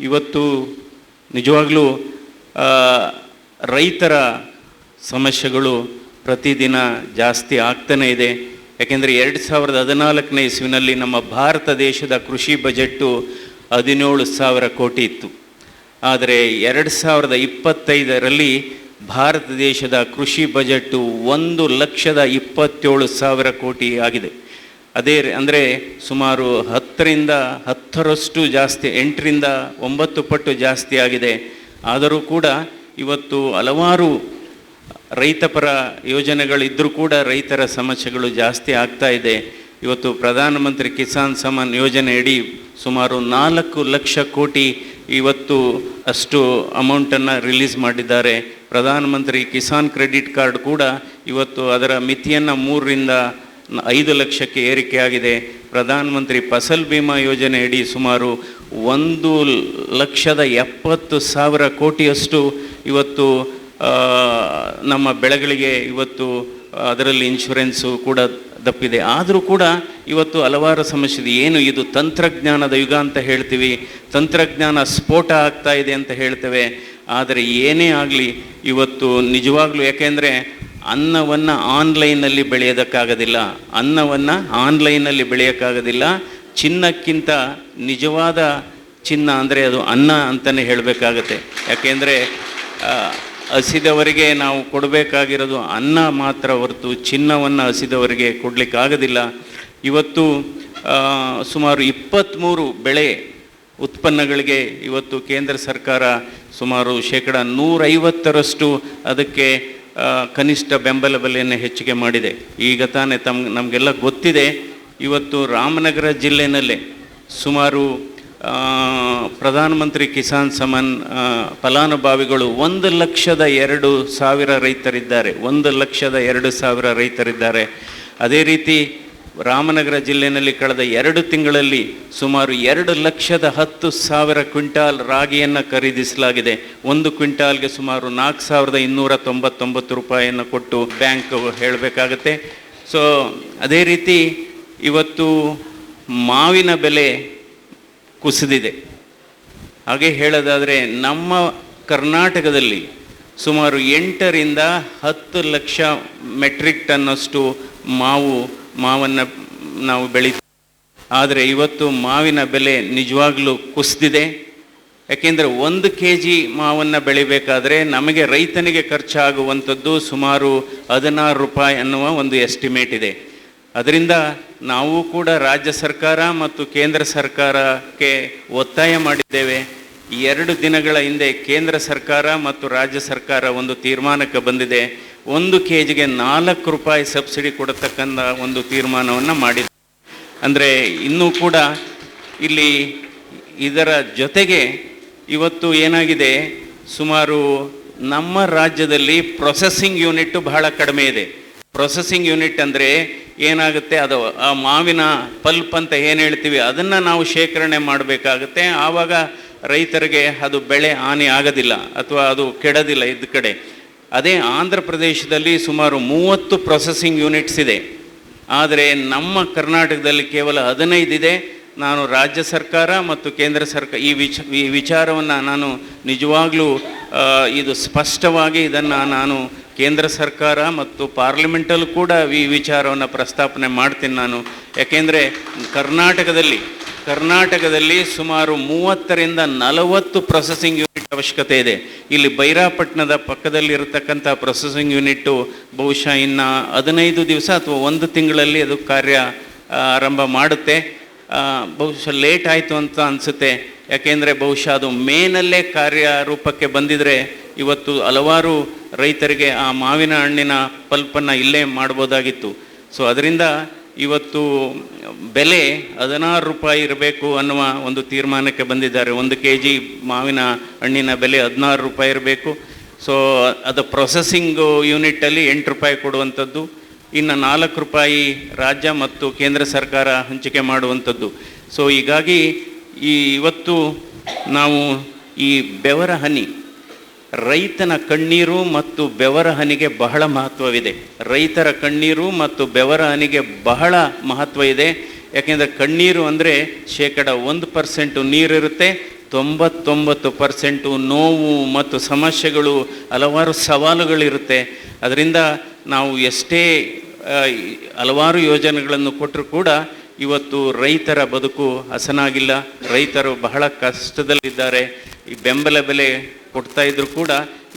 ಇವತ್ತು ನಿಜವಾಗಲೂ ರೈತರ ಸಮಸ್ಯೆಗಳು ಪ್ರತಿದಿನ ಜಾಸ್ತಿ ಆಗ್ತಾನೇ ಇದೆ. ಯಾಕೆಂದರೆ ಎರಡು ಸಾವಿರದ ಹದಿನಾಲ್ಕನೇ ಇಸುವಿನಲ್ಲಿ ನಮ್ಮ ಭಾರತ ದೇಶದ ಕೃಷಿ ಬಜೆಟ್ಟು ಹದಿನೇಳು ಸಾವಿರ ಕೋಟಿ ಇತ್ತು. ಆದರೆ ಎರಡು ಸಾವಿರದ ಇಪ್ಪತ್ತೈದರಲ್ಲಿ ಭಾರತ ದೇಶದ ಕೃಷಿ ಬಜೆಟ್ಟು ಒಂದು ಲಕ್ಷದ ಇಪ್ಪತ್ತೇಳು ಸಾವಿರ ಕೋಟಿ ಆಗಿದೆ. ಅದೇ ಅಂದರೆ ಸುಮಾರು ಹತ್ತರಿಂದ ಹತ್ತರಷ್ಟು ಜಾಸ್ತಿ, ಎಂಟರಿಂದ ಒಂಬತ್ತು ಪಟ್ಟು ಜಾಸ್ತಿ ಆಗಿದೆ. ಆದರೂ ಕೂಡ ಇವತ್ತು ಹಲವಾರು ರೈತಪರ ಯೋಜನೆಗಳಿದ್ದರೂ ಕೂಡ ರೈತರ ಸಮಸ್ಯೆಗಳು ಜಾಸ್ತಿ ಆಗ್ತಾ ಇದೆ. ಇವತ್ತು ಪ್ರಧಾನಮಂತ್ರಿ ಕಿಸಾನ್ ಸಮ್ಮಾನ್ ಯೋಜನೆಯಡಿ ಸುಮಾರು ನಾಲ್ಕು ಲಕ್ಷ ಕೋಟಿ ಇವತ್ತು ಅಷ್ಟು ಅಮೌಂಟನ್ನು ರಿಲೀಸ್ ಮಾಡಿದ್ದಾರೆ. ಪ್ರಧಾನಮಂತ್ರಿ ಕಿಸಾನ್ ಕ್ರೆಡಿಟ್ ಕಾರ್ಡ್ ಕೂಡ ಇವತ್ತು ಅದರ ಮಿತಿಯನ್ನು ಮೂರರಿಂದ ಐದು ಲಕ್ಷಕ್ಕೆ ಏರಿಕೆಯಾಗಿದೆ ಪ್ರಧಾನಮಂತ್ರಿ ಫಸಲ್ ಬಿಮಾ ಯೋಜನೆಯಡಿ ಸುಮಾರು ಒಂದು ಲಕ್ಷದ ಎಪ್ಪತ್ತು ಸಾವಿರ ಕೋಟಿಯಷ್ಟು ಇವತ್ತು ನಮ್ಮ ಬೆಳೆಗಳಿಗೆ ಇವತ್ತು, ಅದರಲ್ಲಿ ಇನ್ಶೂರೆನ್ಸು ಕೂಡ ದಪ್ಪಿದೆ. ಆದರೂ ಕೂಡ ಇವತ್ತು ಹಲವಾರು ಸಮಸ್ಯೆ ಇದೆ. ಏನು ಇದು ತಂತ್ರಜ್ಞಾನದ ಯುಗ ಅಂತ ಹೇಳ್ತೀವಿ. ತಂತ್ರಜ್ಞಾನ ಸ್ಫೋಟ ಆಗ್ತಾ ಇದೆ ಅಂತ ಹೇಳ್ತೇವೆ. ಆದರೆ ಏನೇ ಆಗಲಿ, ಇವತ್ತು ನಿಜವಾಗ್ಲೂ, ಯಾಕೆಂದರೆ ಅನ್ನವನ್ನು ಆನ್ಲೈನಲ್ಲಿ ಬೆಳೆಯೋದಕ್ಕಾಗೋದಿಲ್ಲ, ಅನ್ನವನ್ನು ಆನ್ಲೈನಲ್ಲಿ ಬೆಳೆಯೋಕ್ಕಾಗೋದಿಲ್ಲ, ಚಿನ್ನಕ್ಕಿಂತ ನಿಜವಾದ ಚಿನ್ನ ಅಂದರೆ ಅದು ಅನ್ನ ಅಂತಲೇ ಹೇಳಬೇಕಾಗತ್ತೆ. ಯಾಕೆಂದರೆ ಹಸಿದವರಿಗೆ ನಾವು ಕೊಡಬೇಕಾಗಿರೋದು ಅನ್ನ ಮಾತ್ರ ಹೊರತು ಚಿನ್ನವನ್ನು ಹಸಿದವರಿಗೆ ಕೊಡಲಿಕ್ಕಾಗೋದಿಲ್ಲ. ಇವತ್ತು ಸುಮಾರು ಇಪ್ಪತ್ತ್ಮೂರು ಬೆಳೆ ಉತ್ಪನ್ನಗಳಿಗೆ ಇವತ್ತು ಕೇಂದ್ರ ಸರ್ಕಾರ ಸುಮಾರು ಶೇಕಡ ನೂರೈವತ್ತರಷ್ಟು ಅದಕ್ಕೆ ಕನಿಷ್ಠ ಬೆಂಬಲ ಬೆಲೆಯನ್ನು ಹೆಚ್ಚಿಗೆ ಮಾಡಿದೆ. ಈಗ ತಾನೇ ತಮ್, ನಮಗೆಲ್ಲ ಗೊತ್ತಿದೆ, ಇವತ್ತು ರಾಮನಗರ ಜಿಲ್ಲೆಯಲ್ಲೇ ಸುಮಾರು ಪ್ರಧಾನಮಂತ್ರಿ ಕಿಸಾನ್ ಸಮನ್ ಫಲಾನುಭವಿಗಳು ಒಂದು ಲಕ್ಷದ ಎರಡು ಸಾವಿರ ರೈತರಿದ್ದಾರೆ. ಒಂದು ಲಕ್ಷದ ಎರಡು ಸಾವಿರ ರೈತರಿದ್ದಾರೆ. ಅದೇ ರೀತಿ ರಾಮನಗರ ಜಿಲ್ಲೆಯಲ್ಲಿ ಕಳೆದ ಎರಡು ತಿಂಗಳಲ್ಲಿ ಸುಮಾರು ಎರಡು ಲಕ್ಷದ ಹತ್ತು ಸಾವಿರ ಕ್ವಿಂಟಾಲ್ ರಾಗಿಯನ್ನು ಖರೀದಿಸಲಾಗಿದೆ. ಒಂದು ಕ್ವಿಂಟಾಲ್ಗೆ ಸುಮಾರು ನಾಲ್ಕು ಸಾವಿರದ ಇನ್ನೂರ ತೊಂಬತ್ತೊಂಬತ್ತು ರೂಪಾಯಿಯನ್ನು ಕೊಟ್ಟು ಬ್ಯಾಂಕ್ ಹೇಳಬೇಕಾಗತ್ತೆ. ಸೊ, ಅದೇ ರೀತಿ ಇವತ್ತು ಮಾವಿನ ಬೆಲೆ ಕುಸಿದಿದೆ. ಹಾಗೆ ಹೇಳೋದಾದರೆ ನಮ್ಮ ಕರ್ನಾಟಕದಲ್ಲಿ ಸುಮಾರು ಎಂಟರಿಂದ ಹತ್ತು ಲಕ್ಷ ಮೆಟ್ರಿಕ್ ಟನ್ನಷ್ಟು ಮಾವು ಮಾವನ್ನು ನಾವು ಬೆಳೀತೀವಿ. ಆದರೆ ಇವತ್ತು ಮಾವಿನ ಬೆಲೆ ನಿಜವಾಗ್ಲೂ ಕುಸಿದಿದೆ. ಯಾಕೆಂದರೆ ಒಂದು ಕೆ ಜಿ ಮಾವನ್ನು ಬೆಳಿಬೇಕಾದ್ರೆ ನಮಗೆ ರೈತನಿಗೆ ಖರ್ಚಾಗುವಂಥದ್ದು ಸುಮಾರು ಹದಿನಾರು ರೂಪಾಯಿ ಅನ್ನುವ ಒಂದು ಎಸ್ಟಿಮೇಟ್ ಇದೆ. ಅದರಿಂದ ನಾವು ಕೂಡ ರಾಜ್ಯ ಸರ್ಕಾರ ಮತ್ತು ಕೇಂದ್ರ ಸರ್ಕಾರಕ್ಕೆ ಒತ್ತಾಯ ಮಾಡಿದ್ದೇವೆ. ಎರಡು ದಿನಗಳ ಹಿಂದೆ ಕೇಂದ್ರ ಸರ್ಕಾರ ಮತ್ತು ರಾಜ್ಯ ಸರ್ಕಾರ ಒಂದು ತೀರ್ಮಾನಕ್ಕೆ ಬಂದಿದೆ. ಒಂದು ಕೆ ಜಿಗೆ ನಾಲ್ಕು ರೂಪಾಯಿ ಸಬ್ಸಿಡಿ ಕೊಡತಕ್ಕಂಥ ಒಂದು ತೀರ್ಮಾನವನ್ನು ಮಾಡಿದೆ. ಅಂದರೆ ಇನ್ನೂ ಕೂಡ ಇಲ್ಲಿ ಇದರ ಜೊತೆಗೆ ಇವತ್ತು ಏನಾಗಿದೆ? ಸುಮಾರು ನಮ್ಮ ರಾಜ್ಯದಲ್ಲಿ ಪ್ರೊಸೆಸಿಂಗ್ ಯೂನಿಟ್ ಬಹಳ ಕಡಿಮೆ ಇದೆ. ಪ್ರೊಸೆಸಿಂಗ್ ಯೂನಿಟ್ ಅಂದರೆ ಏನಾಗುತ್ತೆ? ಅದು ಆ ಮಾವಿನ ಪಲ್ಪ್ ಅಂತ ಏನು ಹೇಳ್ತೀವಿ? ಅದನ್ನು ನಾವು ಶೇಖರಣೆ ಮಾಡಬೇಕಾಗುತ್ತೆ. ಆವಾಗ ರೈತರಿಗೆ ಅದು ಬೆಳೆ ಹಾನಿ ಆಗೋದಿಲ್ಲ ಅಥವಾ ಅದು ಕೆಡೋದಿಲ್ಲ ಇದ್ದ ಕಡೆ. ಅದೇ ಆಂಧ್ರ ಪ್ರದೇಶದಲ್ಲಿ ಸುಮಾರು ಮೂವತ್ತು ಪ್ರೊಸೆಸಿಂಗ್ ಯೂನಿಟ್ಸ್ ಇದೆ. ಆದರೆ ನಮ್ಮ ಕರ್ನಾಟಕದಲ್ಲಿ ಕೇವಲ ಹದಿನೈದಿದೆ ನಾನು ರಾಜ್ಯ ಸರ್ಕಾರ ಮತ್ತು ಕೇಂದ್ರ ಸರ್ಕಾರ ಈ ವಿಚ, ಈ ವಿಚಾರವನ್ನು ನಾನು ನಿಜವಾಗ್ಲೂ ಇದು ಸ್ಪಷ್ಟವಾಗಿ ಇದನ್ನು ನಾನು ಕೇಂದ್ರ ಸರ್ಕಾರ ಮತ್ತು ಪಾರ್ಲಿಮೆಂಟಲ್ಲೂ ಕೂಡ ಈ ವಿಚಾರವನ್ನು ಪ್ರಸ್ತಾಪನೆ ಮಾಡ್ತೀನಿ ನಾನು. ಯಾಕೆಂದರೆ ಕರ್ನಾಟಕದಲ್ಲಿ ಕರ್ನಾಟಕದಲ್ಲಿ ಸುಮಾರು ಮೂವತ್ತರಿಂದ ನಲವತ್ತು ಪ್ರೊಸೆಸಿಂಗ್ ಯೂನಿಟ್ ಅವಶ್ಯಕತೆ ಇದೆ. ಇಲ್ಲಿ ಬೈರಾಪಟ್ಟಣದ ಪಕ್ಕದಲ್ಲಿ ಇರತಕ್ಕಂಥ ಪ್ರೊಸೆಸಿಂಗ್ ಯೂನಿಟ್ಟು ಬಹುಶಃ ಇನ್ನು ಹದಿನೈದು ದಿವಸ ಅಥವಾ ಒಂದು ತಿಂಗಳಲ್ಲಿ ಅದು ಕಾರ್ಯ ಆರಂಭ ಮಾಡುತ್ತೆ. ಬಹುಶಃ ಲೇಟ್ ಆಯಿತು ಅಂತ ಅನಿಸುತ್ತೆ. ಯಾಕೆಂದರೆ ಬಹುಶಃ ಅದು ಮೇನಲ್ಲೇ ಕಾರ್ಯರೂಪಕ್ಕೆ ಬಂದಿದ್ರೆ ಇವತ್ತು ಹಲವಾರು ರೈತರಿಗೆ ಆ ಮಾವಿನ ಹಣ್ಣಿನ ಪಲ್ಪನ್ನು ಇಲ್ಲೇ ಮಾಡ್ಬೋದಾಗಿತ್ತು. ಸೊ ಅದರಿಂದ ಇವತ್ತು ಬೆಲೆ ಹದಿನಾರು ರೂಪಾಯಿ ಇರಬೇಕು ಅನ್ನುವ ಒಂದು ತೀರ್ಮಾನಕ್ಕೆ ಬಂದಿದ್ದಾರೆ. ಒಂದು ಕೆ ಜಿ ಮಾವಿನ ಹಣ್ಣಿನ ಬೆಲೆ ಹದಿನಾರು ರೂಪಾಯಿ ಇರಬೇಕು. ಸೊ ಅದು ಪ್ರೊಸೆಸಿಂಗ್ ಯೂನಿಟಲ್ಲಿ ಎಂಟು ರೂಪಾಯಿ ಕೊಡುವಂಥದ್ದು. ಇನ್ನು ನಾಲ್ಕು ರೂಪಾಯಿ ರಾಜ್ಯ ಮತ್ತು ಕೇಂದ್ರ ಸರ್ಕಾರ ಹಂಚಿಕೆ ಮಾಡುವಂಥದ್ದು. ಸೊ ಹೀಗಾಗಿ ಈ ಇವತ್ತು ನಾವು ಈ ಬೆವರ ಹನಿ ರೈತನ ಕಣ್ಣೀರು ಮತ್ತು ಬೆವರ ಹನಿಗೆ ಬಹಳ ಮಹತ್ವವಿದೆ. ರೈತರ ಕಣ್ಣೀರು ಮತ್ತು ಬೆವರ ಹನಿಗೆ ಬಹಳ ಮಹತ್ವ ಇದೆ ಯಾಕೆಂದರೆ ಕಣ್ಣೀರು ಅಂದರೆ ಶೇಕಡ ಒಂದು ಪರ್ಸೆಂಟು ನೀರಿರುತ್ತೆ, ತೊಂಬತ್ತೊಂಬತ್ತು ಪರ್ಸೆಂಟು ನೋವು ಮತ್ತು ಸಮಸ್ಯೆಗಳು ಹಲವಾರು ಸವಾಲುಗಳಿರುತ್ತೆ. ಅದರಿಂದ ನಾವು ಎಷ್ಟೇ ಹಲವಾರು ಯೋಜನೆಗಳನ್ನು ಕೊಟ್ಟರು ಕೂಡ ಇವತ್ತು ರೈತರ ಬದುಕು ಹಸನಾಗಿಲ್ಲ. ರೈತರು ಬಹಳ ಕಷ್ಟದಲ್ಲಿದ್ದಾರೆ. ಈ ಬೆಂಬಲ ಬೆಲೆ ಕೊಡ್ತಾ ಇದ್ರು ಕೂಡ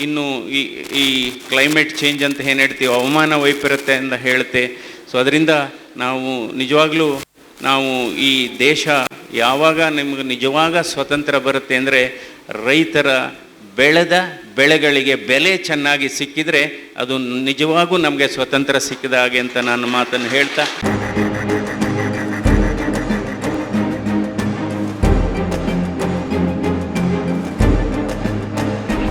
ಇನ್ನು ಈ ಈ ಕ್ಲೈಮೇಟ್ ಚೇಂಜ್ ಅಂತ ಏನು ಹೇಳ್ತೀವಿ, ಹವಾಮಾನ ವೈಪರೀತ್ಯ ಅಂತ ಹೇಳುತ್ತೆ. ಸೊ ಅದರಿಂದ ನಾವು ನಿಜವಾಗ್ಲೂ ನಾವು ಈ ದೇಶ ಯಾವಾಗ ನಿಮಗೆ ನಿಜವಾಗ ಸ್ವತಂತ್ರ ಬರುತ್ತೆ ಅಂದರೆ ರೈತರ ಬೆಳೆದ ಬೆಳೆಗಳಿಗೆ ಬೆಲೆ ಚೆನ್ನಾಗಿ ಸಿಕ್ಕಿದರೆ ಅದು ನಿಜವಾಗೂ ನಮಗೆ ಸ್ವತಂತ್ರ ಸಿಕ್ಕಿದ ಹಾಗೆ ಅಂತ ನಾನು ಮಾತನ್ನು ಹೇಳ್ತಾ